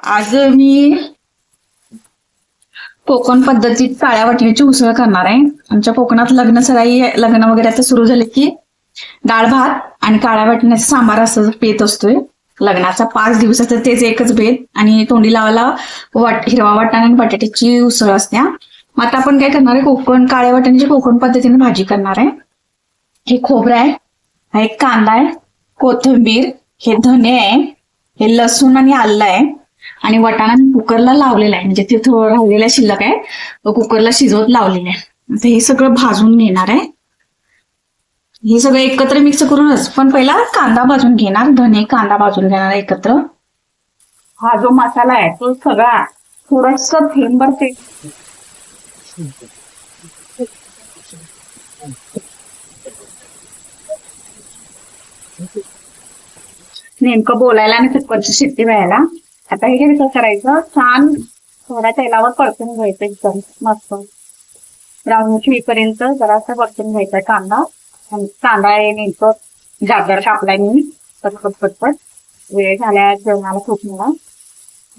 आज मी कोकण पद्धतीत काळ्या वाटण्याची उसळ करणार आहे. आमच्या कोकणात लग्न सराई लग्न वगैरे आता सुरू झाले की डाळ भात आणि काळ्या वाटण्याचा सांबार असं पेत असतोय. लग्नाचा पाच दिवसाचं तेच एकच बेत आणि तोंडी लावायला वाट हिरवा वाटाणा आणि बटाट्याची उसळ असत्या. मग आता आपण काय करणार आहे? कोकण काळ्या वाटण्याची कोकण पद्धतीने भाजी करणार आहे. हे खोबरं आहे हा एक कांदा आहे कोथिंबीर हे धने आहे हे लसूण आणि आलं आहे. आणि वटाणा मी कुकरला लावलेला आहे. म्हणजे ते थोडं राहिलेला शिल्लक आहे. कुकरला शिजवत लावलेलं आहे. आता हे सगळं भाजून घेणार आहे. हे सगळं एकत्र मिक्स करूनच पण पहिला कांदा भाजून घेणार. धने कांदा भाजून घेणार एकत्र. हा जो मसाला आहे तो सगळा थोडस थेंबर ते नेमकं बोलायला आणि कुकरची शेती व्हायला. आता हे कसं करायचं? छान थोड्या तेलावर परतून घ्यायचं एकदम मस्त. ब्राऊन होईपर्यंत जरासा परतून घ्यायचा कांदा. कांदा हे नेमकं जागर कापलाय मी पटपट पटपट. वेळ झाल्या जेवणाला खूप मला.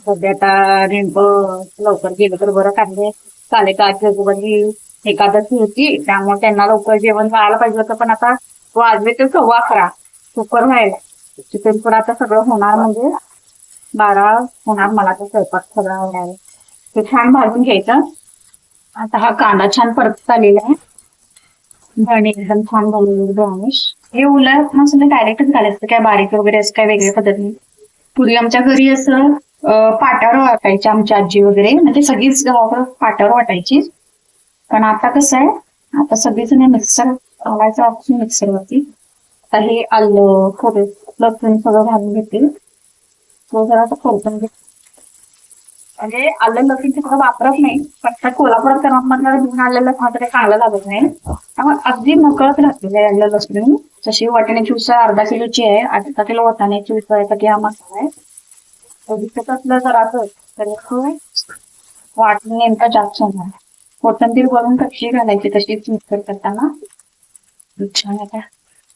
सध्या आता नेमकं लवकर गेलं तर बरं कांदे चालेल का जगोबाची एकादशी होती त्यामुळे त्यांना लवकर जेवण जायला पाहिजे होतं. पण आता वाजले ते सव्वा अकरा. कुकर व्हायला. चिकन पण आता सगळं होणार म्हणजे बारा होणार मला तो स्वयंपाक सगळा होणार ते छान भाजून घ्यायचं. आता हा कांदा छान परत आलेला आहे. धणे एकदम छान झालेले ब्राउनिश हे उलट मसाले डायरेक्टच घालायचं. काय बारीक वगैरे असं काय वेगळ्या पद्धतीने पूर्वी आमच्या घरी असं पाटावर पाट्यावर वाटायची आमची आजी वगैरे. म्हणजे सगळीच गावाकडं पाट्यावर वाटायची. पण आता कसं आहे आता सगळीजण मिक्सर घालायचं ऑप्शन मिक्सरवरती. आता हे आलं खोबरे लसूण सगळं घालून घेतील जरा आता खोलून म्हणजे आलं लसूण तिकडं वापरत नाही पण त्या कोल्हापुरात कर्नाटकात घेऊन आलेलं मात्र चांगलं लागत नाही. त्यामुळे अगदी नकळत घातलेलं आहे आलं लसूण. जशी वाटण्याची उसळ अर्धा किलोची आहे अर्धा किलो वाटाण्याची उसळसाठी हा मसाला आहे. दिसत असलं जरासं तर वाटण नेमका जास्त होणार कोथंबीर वरून कशी घालायची तशीच मिक्सर करताना. छान आता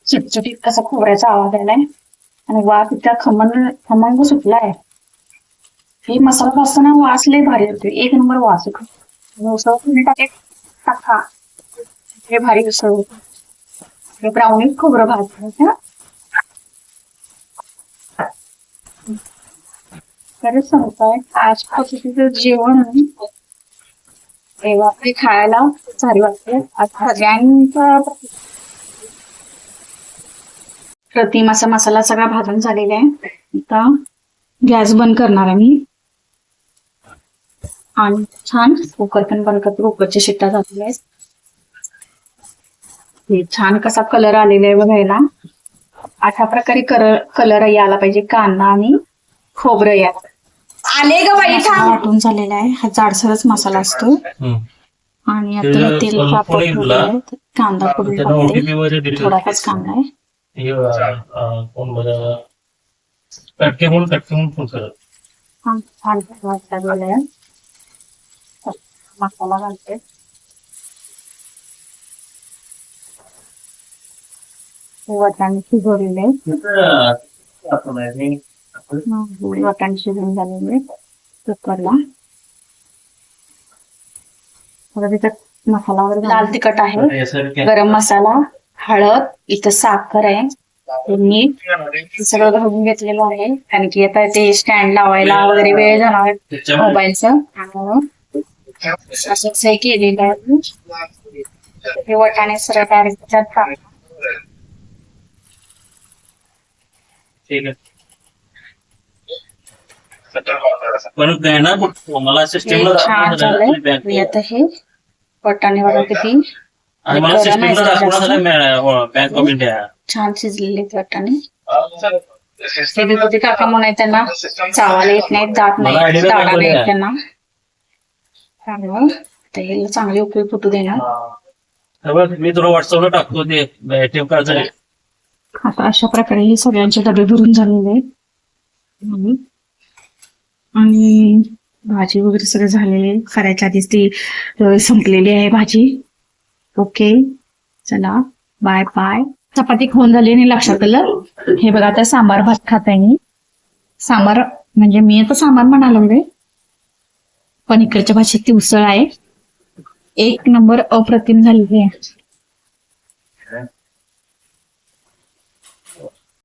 सुटसुटीत कसा खोबऱ्याचा आवाज आलाय आणि वास इतका खमंग खमंग सुटलाय. हे मसाला भाजताना वास लय भारी होते एक नंबर वास होतो टाका हे भारी उसळ. ब्राउनी खोबरं भाजलं खरंच सांगताय आज पद्धतीचं जेवण तेव्हा खायला भारी वाटते आज सगळ्यांचा प्रतिम असा मसाला सगळा भाजून झालेला आहे. आता गॅस बंद करणार आहे मी. आणि छान कुकर पण बंद करतो. कुकरच्या शिट्ट्या झालेल्या आहेत. हे छान कसा कलर आलेला आहे बघायला. अशा प्रकारे कलर यायला पाहिजे. कांदा आणि खोबरं यात आले ग बाई वाटून झालेला आहे. हा जाडसरच मसाला असतो. आणि आता ते तेल. कांदा details थोडासाच कांदा आहे. हे, अं, कोण बरं कटके म्हणून कटके म्हणून फोन करत छान छान वाजता गेलाय मसाला घालते. वाटाणे शिजवलेले वाटाणे शिजवून झालेले कुकरला. त्याच्यात मसाला वगैरे लाल तिखट आहे. गरम मसाला. हळद इथं साखर आहे. हे सगळं घालून घेतलेलं आहे. कारण की आता ते स्टँड लावायला वगैरे वेळ जाणार मोबाईलचं. त्यामुळं असंच हे केलेलं आहे. हे वाटाणे सरळ डायरेक्ट पण मला सिस्टीमला छान झालंय. आणि आता हे वाटाणे बघा किती. आणि मला गरम सिस्टीमला आहे जरा दाखवलं जास्त. झालं बँक ऑफ इंडिया छान शिजलेले आहेत वाटाणे हे विभूती काका म्हणून आहे त्यांना चावायला येत नाहीत दात मला नाही idea दाडा दाखवली नाही आहे. त्यांना. त्यामुळं आता हे चांगले उपयोग फुटू देणार. हे. मी तुला व्हॉट्सअपला टाकतो ते एटीएम आता अशा प्रकारे हे सगळ्यांचे डबे भरून झालेले आहेत. आणि- भाजी वगैरे सगळं झालेले करायच्या आधीच ती संपलेली आहे भाजी. ओके चला बाय बाय चपाती खाऊन झाली आणि लक्षात आलं. हे बघा आता सांबार भात खात आहे मी. सांबार म्हणजे मी आता सांबार म्हणायला लागले. पण इकडच्या भाषेत ती उसळ आहे. एक नंबर अप्रतिम झालेली आहे.